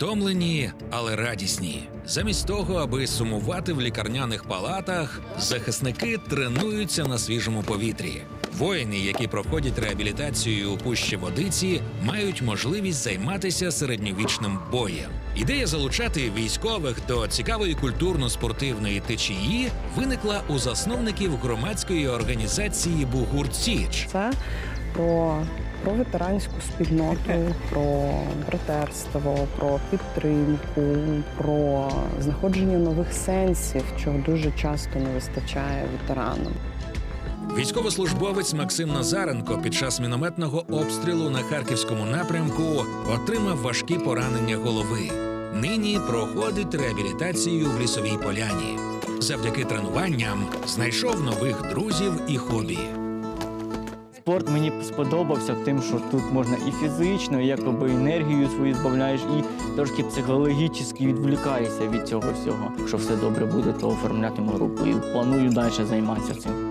Втомлені, але радісні. Замість того, аби сумувати в лікарняних палатах, захисники тренуються на свіжому повітрі. Воїни, які проходять реабілітацію у пущі водиці, мають можливість займатися середньовічним боєм. Ідея залучати військових до цікавої культурно-спортивної течії виникла у засновників громадської організації Бугурт Січ. Це про, про ветеранську спільноту, про братерство, про підтримку, про знаходження нових сенсів, чого дуже часто не вистачає ветеранам. Військовослужбовець Максим Назаренко під час мінометного обстрілу на харківському напрямку отримав важкі поранення голови. Нині проходить реабілітацію в лісовій поляні. Завдяки тренуванням знайшов нових друзів і хобі. Спорт мені сподобався тим, що тут можна і фізично, і якоби енергію свою збавляєш, і трошки психологічно відволікаєшся від цього всього. Якщо все добре буде, то оформлятиму групу і планую далі займатися цим.